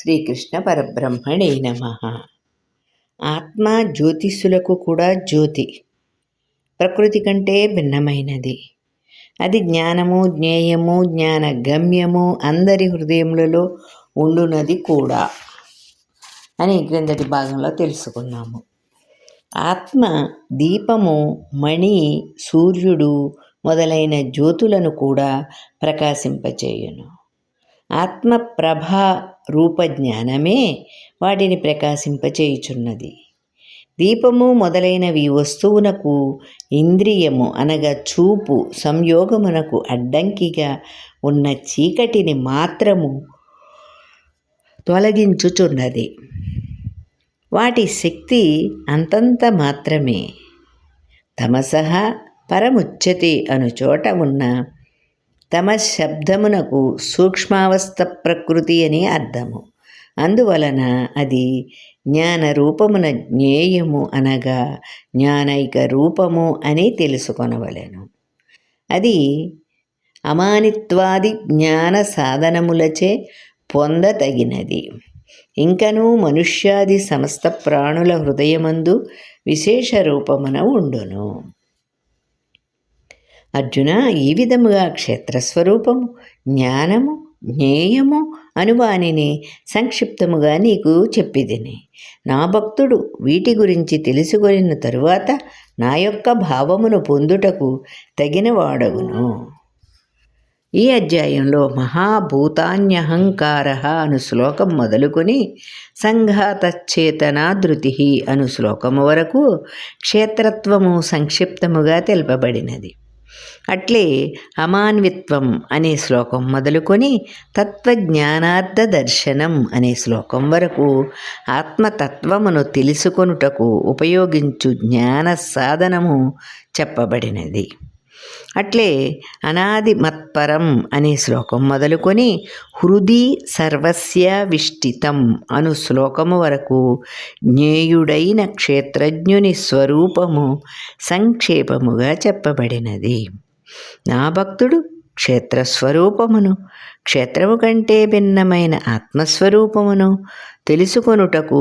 శ్రీకృష్ణ పరబ్రహ్మణే నమ. ఆత్మ జ్యోతిష్యులకు కూడా జ్యోతి. ప్రకృతి కంటే భిన్నమైనది. అది జ్ఞానము జ్ఞేయము జ్ఞాన గమ్యము అందరి హృదయములలో ఉండునది కూడా అని క్రిందటి భాగంలో తెలుసుకున్నాము. ఆత్మ దీపము మణి సూర్యుడు మొదలైన జ్యోతులను కూడా ప్రకాశింపచేయును. ఆత్మ ప్రభ రూప జ్ఞానమే వాటిని ప్రకాశింపచేయుచున్నది. దీపము మొదలైనవి వస్తువునకు ఇంద్రియము అనగా చూపు సంయోగమునకు అడ్డంకిగా ఉన్న చీకటిని మాత్రము తొలగించుచున్నది. వాటి శక్తి అంతంత మాత్రమే. తమసహ పరముచ్చతి అను చోట ఉన్న తమ శబ్దమునకు సూక్ష్మావస్థ ప్రకృతి అని అర్థము. అందువలన అది జ్ఞాన రూపమున జ్ఞేయము అనగా జ్ఞానైక రూపము అని తెలుసుకొనవలెను. అది అమానిత్వాది జ్ఞాన సాధనములచే పొందతగినది. ఇంకనూ మనుష్యాది సమస్త ప్రాణుల హృదయమందు విశేష రూపమున ఉండును. అర్జున ఈ విధముగా క్షేత్రస్వరూపము జ్ఞానము జ్ఞేయము అనువానిని సంక్షిప్తముగా నీకు చెప్పిదిని. నా భక్తుడు వీటి గురించి తెలుసుకొనిన తరువాత నా యొక్క భావమును పొందుటకు తగిన వాడవును ఈ అధ్యాయంలో మహాభూతాన్యహంకార అను శ్లోకం మొదలుకొని సంఘాతచేతనాధృతి అను శ్లోకము వరకు క్షేత్రత్వము సంక్షిప్తముగా తెలుపబడినది. అట్లే అమాన్విత్వం అనే శ్లోకం మొదలుకొని తత్వజ్ఞానార్థ దర్శనం అనే శ్లోకం వరకు ఆత్మతత్వమును తెలుసుకొనుటకు ఉపయోగించు జ్ఞాన సాధనము చెప్పబడినది. అట్లే అనాది మత్పరం అనే శ్లోకం మొదలుకొని హృది సర్వస్య విష్టితం అను శ్లోకము వరకు జ్ఞేయుడైన క్షేత్రజ్ఞుని స్వరూపము సంక్షేపముగా చెప్పబడినది. నా భక్తుడు క్షేత్రస్వరూపమును క్షేత్రము కంటే భిన్నమైన ఆత్మస్వరూపమును తెలుసుకొనుటకు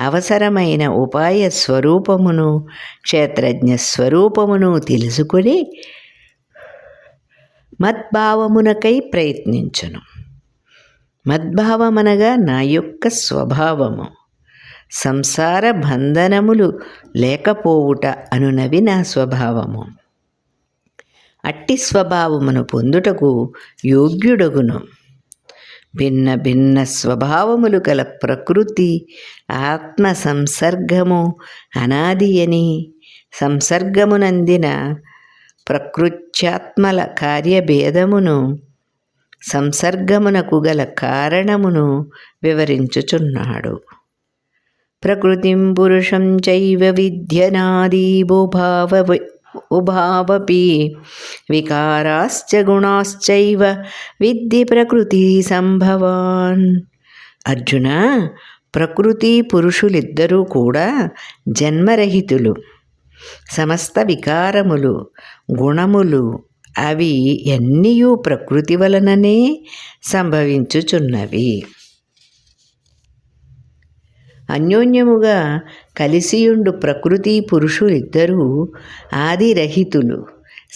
అవసరమైన ఉపాయ స్వరూపమును క్షేత్రజ్ఞ స్వరూపమును తెలుసుకొని మద్భావమునకై ప్రయత్నించను. మద్భావమనగా నా యొక్క స్వభావము. సంసార బంధనములు లేకపోవుట అనునవి నా స్వభావము. అట్టి స్వభావమును పొందుటకు యోగ్యుడగును. భిన్న భిన్న స్వభావములు గల ప్రకృతి ఆత్మ సంసర్గము అనాది అని సంసర్గమునందిన ప్రకృత్యాత్మల కార్యభేదమును సంసర్గమునకు గల కారణమును వివరించుచున్నాడు. ప్రకృతిం పురుషం చైవ విద్యనాదీభుభావ ఉభావపి వికారాశ్చ గుణాశ్చైవ విద్ధి ప్రకృతి సంభవాన్. అర్జున ప్రకృతి పురుషులిద్దరూ కూడా జన్మరహితులు. సమస్త వికారములు గుణములు అవి ఎన్నయూ ప్రకృతి వలననే సంభవించుచున్నవి. అన్యోన్యముగా కలిసియుండు ప్రకృతి పురుషులిద్దరూ ఆదిరహితులు.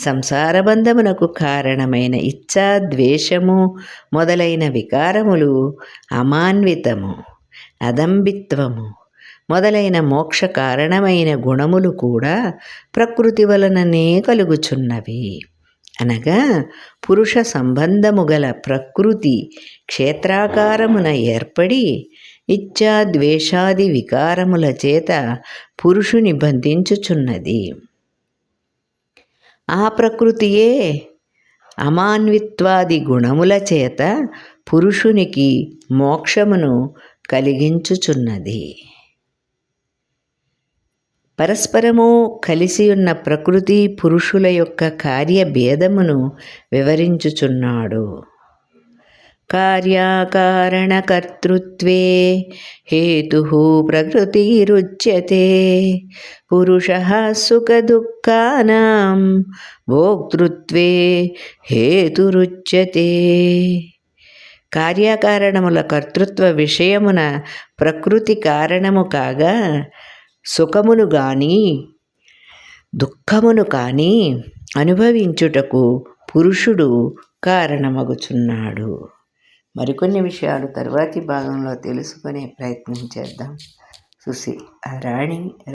సంసారబంధమునకు కారణమైన ఇచ్చా ద్వేషము మొదలైన వికారములు అమాన్వితము అదంబిత్వము. మొదలైన మోక్ష కారణమైన గుణములు కూడా ప్రకృతి వలననే కలుగుచున్నవి. అనగా పురుష సంబంధము గల ప్రకృతి క్షేత్రాకారమున ఏర్పడి ఇచ్చా ద్వేషాది వికారముల చేత పురుషుని బంధించుచున్నది ఆ ప్రకృతియే అమాన్విత్వాది గుణముల చేత పురుషునికి మోక్షమును కలిగించుచున్నది. పరస్పరము కలిసి ఉన్న ప్రకృతి పురుషుల యొక్క కార్యభేదమును వివరించుచున్నాడు. కార్యాకారణకర్తృత్వే హేతు ప్రకృతిరుచ్యతే. పురుష సుఖదుఃఖానాం భోక్తృత్వే హేతురుచ్యతే. కార్యకారణముల కర్తృత్వ విషయమున ప్రకృతి కారణము కాగా సుఖమును గాని దుఃఖమును కానీ అనుభవించుటకు పురుషుడు కారణమగుచున్నాడు. మరికొన్ని విషయాలు తరువాతి భాగంలో తెలుసుకునే ప్రయత్నం చేద్దాం. సుసి రాణి